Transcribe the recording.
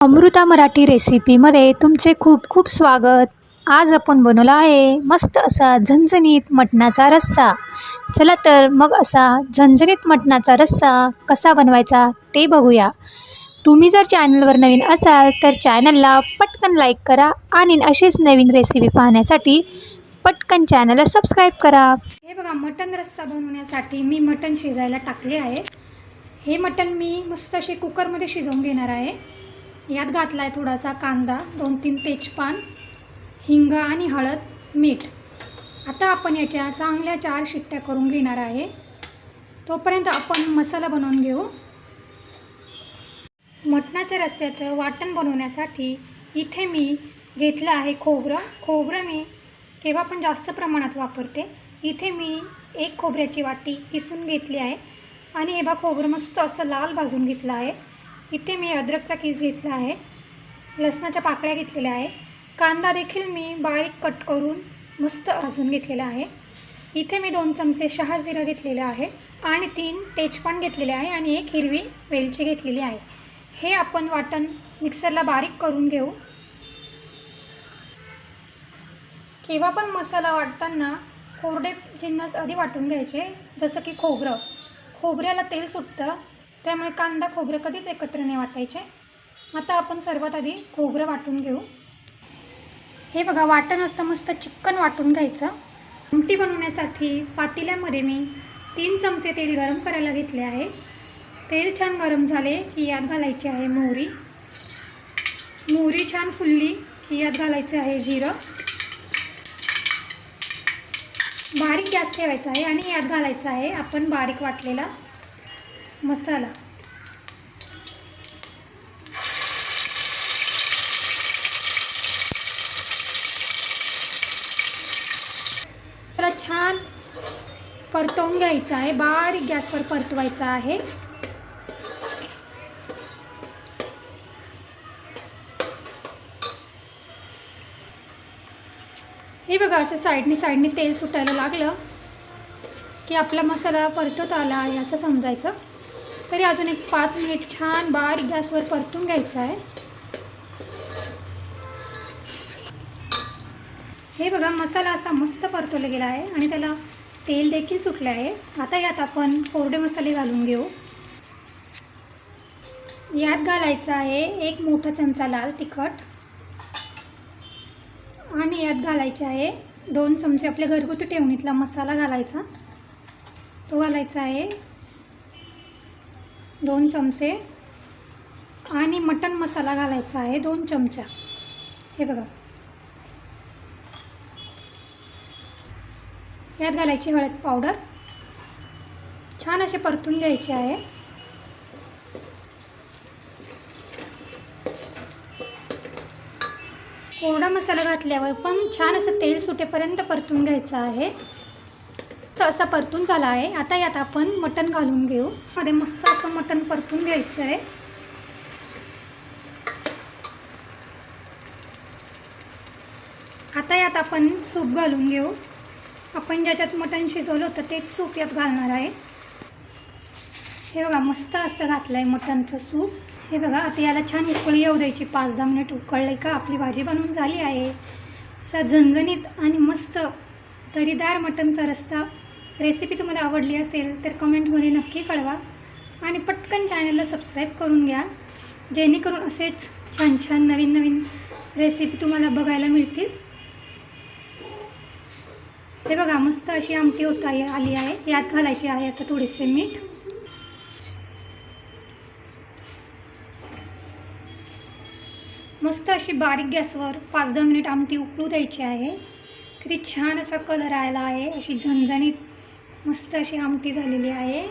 अमृता मराठी रेसिपीमध्ये तुमचे खूप खूप स्वागत. आज आपण बनवला आहे मस्त असा झणझणीत मटणाचा रस्सा. चला तर मग असा झणझणीत मटणाचा रस्सा कसा बनवायचा ते बघूया. तुम्ही जर चॅनलवर नवीन असाल तर चॅनलला पटकन लाईक करा आणि अशीच नवीन रेसिपी पाहण्यासाठी पटकन चॅनलला सबस्क्राईब करा. हे बघा मटण रस्सा बनवण्यासाठी मी मटण शिजायला टाकले आहे. हे मटण मी मस्त असे कुकरमध्ये शिजवून घेणार आहे. यात घातला आहे थोडासा कांदा दोन तीन तेजपान हिंग आणि हळद मीठ. आता आपण याच्या चांगल्या चार शिट्ट्या करून घेणार आहे. तोपर्यंत आपण मसाला बनवून घेऊ. मटणाच्या रस्स्याचं वाटण बनवण्यासाठी इथे मी घेतलं आहे खोबरं. खोबरं मी केव्हा पण जास्त प्रमाणात वापरते. इथे मी एक खोबऱ्याची वाटी किसून घेतली आहे. आणि हे बा खोबरं मस्त असं लाल भाजून घेतलं आहे. इथे मी अद्रकचा किस घेतला आहे. लसणाच्या पाकळ्या घेतलेल्या आहे. कांदा देखील मी बारीक कट करून मस्त भाजून घेतलेला आहे. इथे मी दोन चमचे शहा जिरं घेतलेलं आहे आणि तीन तेजपान घेतलेले आहे आणि एक हिरवी वेलची घेतलेली आहे. हे आपण वाटण मिक्सरला बारीक करून घेऊ. केव्हा पण मसाला वाटताना कोरडे जिन्नस आधी वाटून घ्यायचे जसं की खोबरं. खोबऱ्याला तेल सुटतं त्यामुळे कांदा खोबरं कधीच एकत्र नाही वाटायचे. आता आपण सर्वात आधी खोबरं वाटून घेऊ. हे बघा वाटण असतं मस्त चिकन वाटून घ्यायचं. आमटी बनवण्यासाठी पातेल्यामध्ये मी तीन चमचे तेल गरम करायला घेतले आहे. तेल छान गरम झाले की यात घालायची आहे मोहरी. मोहरी छान फुलली की यात घालायचं आहे जिरं. बारीक गॅस ठेवायचा आहे आणि यात घालायचं आहे आपण बारीक वाटलेला मसाला. त्याला छान परतवून घ्यायचं आहे. बारीक गॅसवर परतवायचं आहे. हे बघा असं साईडने साईडने तेल सुटायला लागलं की आपला मसाला परतत आला आहे असं समजायचं. तरी अजून एक पाच मिनिट छान बारीक गॅसवर परतून घ्यायचं आहे. हे बघा मसाला असा मस्त परतवला गेला आहे आणि त्याला तेल देखील सुटले आहे. आता यात आपण कोरडे मसाले घालून घेऊ. यात घालायचं आहे एक मोठा चमचा लाल तिखट. आणि यात घालायचे आहे दोन चमचे आपल्या घरगुती ठेवणीतला मसाला घालायचा. तो घालायचा आहे दोन चमचे आणि मटन मसाला घालायचा आहे दोन चमचा. हे बघा. यात घालायची हळद पावडर. छान असे परतून घ्यायचे आहे. कोरडा मसाला घातल्यावर पण छान असं तेल सुटेपर्यंत परतून घ्यायचं आहे. मस्त असा परतून झाला आहे. आता यात आपण मटण घालून घेऊ. मध्ये मस्त असं मटण परतून घ्यायचं आहे. आता यात आपण सूप घालून घेऊ. आपण ज्याच्यात मटण शिजवलं होतं तेच सूप यात घालणार आहे. हे बघा मस्त असं घातलं आहे मटणचं सूप. हे बघा आता याला छान उकळी येऊ द्यायची. पाच दहा मिनिट उकळले का आपली भाजी बनवून झाली आहे. असा झणझणीत आणि मस्त तरीदार मटणचा रस्सा रेसिपी तुम्हाला आवडली असेल तर कमेंटमध्ये नक्की कळवा आणि पटकन चॅनलला सबस्क्राईब करून घ्या जेणेकरून असेच छान छान नवीन नवीन रेसिपी तुम्हाला बघायला मिळतील. हे बघा मस्त अशी आमटी होता आली आहे. यात घालायची आहे आता थोडेसे मीठ. मस्त अशी बारीक गॅसवर पाच दहा मिनिट आमटी उकळू द्यायची आहे. किती छान असा कलर आला आहे अशी झणझणीत मस्त अशी आमटी झालेली आहे.